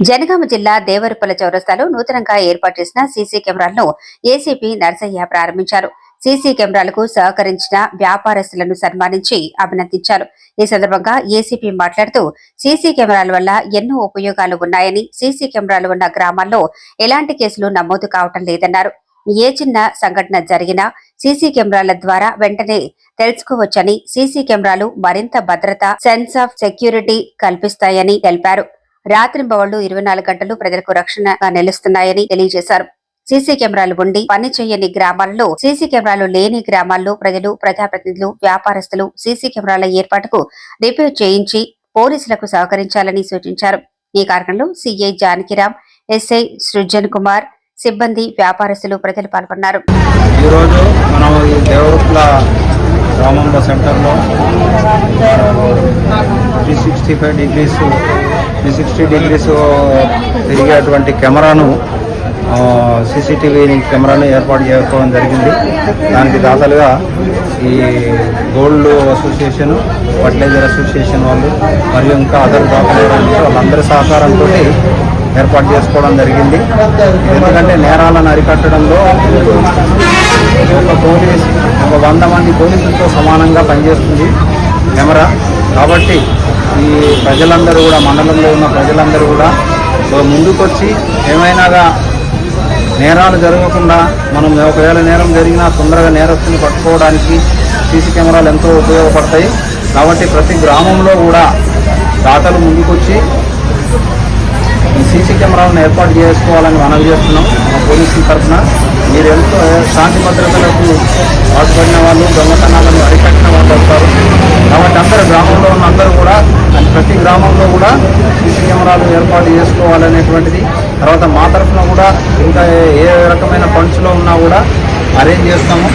జనగామ జిల్లా దేవరపల్ల చౌరస్తాలో నూతనంగా ఏర్పాటు చేసిన సీసీ కెమెరాలను ఏసీపీ నర్సయ్య ప్రారంభించారు. సీసీ కెమెరాలకు సహకరించిన వ్యాపారస్తులను సన్మానించి అభినందించారు. ఈ సందర్భంగా ఏసీపీ మాట్లాడుతూ సీసీ కెమెరాల వల్ల ఎన్నో ఉపయోగాలు ఉన్నాయని సీసీ కెమెరాలు ఉన్న గ్రామాల్లో ఎలాంటి కేసులు నమోదు కావటం లేదన్నారు. ఏ చిన్న సంఘటన జరిగినా సీసీ కెమెరాల ద్వారా వెంటనే తెలుసుకోవచ్చని సీసీ కెమెరాలు మరింత భద్రత సెన్స్ ఆఫ్ సెక్యూరిటీ కల్పిస్తాయని తెలిపారు. రాత్రింబవళ్ళు ఇరవై నాలుగు గంటలు ప్రజలకు రక్షణగా నిలుస్తున్నాయని తెలియజేశారు. సీసీ కెమెరాలు ఉండి పని చేయని గ్రామాల్లో సీసీ కెమెరాలు లేని గ్రామాల్లో ప్రజలు ప్రజాప్రతినిధులు వ్యాపారస్తులు సీసీ కెమెరాల ఏర్పాటుకు రిపేర్ చేయించి పోలీసులకు సహకరించాలని సూచించారు. ఈ కార్యక్రమంలో సీఐ జానకిరామ్ ఎస్ఐ సృజన్ కుమార్ సిబ్బంది వ్యాపారస్తులు ప్రజలు పాల్గొన్నారు. ఈరోజు మనం ఈ దేవరుప్ల సెంటర్లో three sixty five degrees three sixty degrees తిరిగేటువంటి కెమెరాను సీసీటీవీ కెమెరాను ఏర్పాటు చేసుకోవడం జరిగింది. దానికి దాతలుగా ఈ గోల్డ్ అసోసియేషన్ ఫర్టిలైజర్ అసోసియేషన్ వాళ్ళు మరియు ఇంకా అదర్ దాతలు వాళ్ళందరి సహకారంతో ఏర్పాటు చేసుకోవడం జరిగింది. ఎందుకంటే నేరాలను అరికట్టడంలో ఒక పోలీస్ ఒక వంద మంది పోలీసులతో సమానంగా పనిచేస్తుంది కెమెరా. కాబట్టి ఈ ప్రజలందరూ కూడా మండలంలో ఉన్న ప్రజలందరూ కూడా ముందుకొచ్చి ఏమైనాగా నేరాలు జరగకుండా మనం ఒకవేళ నేరం జరిగినా తొందరగా నేరస్తుని పట్టుకోవడానికి సీసీ కెమెరాలు ఎంతో ఉపయోగపడతాయి. కాబట్టి ప్రతి గ్రామంలో కూడా దాతలు ముందుకొచ్చి ఈ సీసీ కెమెరాలను ఏర్పాటు చేసుకోవాలని మనవి చేస్తున్నాం. మా పోలీసుల తరఫున మీరు ఎంతో శాంతి భద్రతలకు పాటుపడిన వాళ్ళు దొంగతనాలను అరికట్టిన వాళ్ళు వస్తారు కాబట్టి అందరు గ్రామంలో ఉన్న అందరూ కూడా ప్రతి గ్రామంలో కూడా సీసీ కెమెరాలు ఏర్పాటు చేసుకోవాలనేటువంటిది. తర్వాత మా తరఫున కూడా ఇంకా ఏ- రకమైన ఫండ్స్లో ఉన్నా కూడా అరేంజ్ చేస్తాము.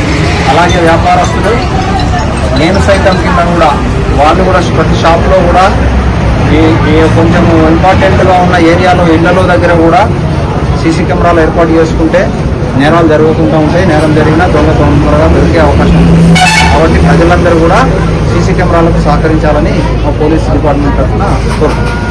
అలాగే వ్యాపారస్తులు నేను సైతం కింద కూడా వాళ్ళు కూడా ప్రతి షాప్లో కూడా ఈ ఈ కొంచెం ఇంపార్టెంట్గా ఉన్న ఏరియాలో ఇళ్ళలో దగ్గర కూడా సీసీ కెమెరాలు ఏర్పాటు చేసుకుంటే నేరాలు జరుగుతుంటూ ఉంటాయి. నేరం జరిగినా దొంగ తొందరగా దొరికే అవకాశం ఉంది కాబట్టి ప్రజలందరూ కూడా సీసీ కెమెరాలకు సహకరించాలని మా పోలీస్ డిపార్ట్మెంట్ తరఫున కోరుకుంటున్నాం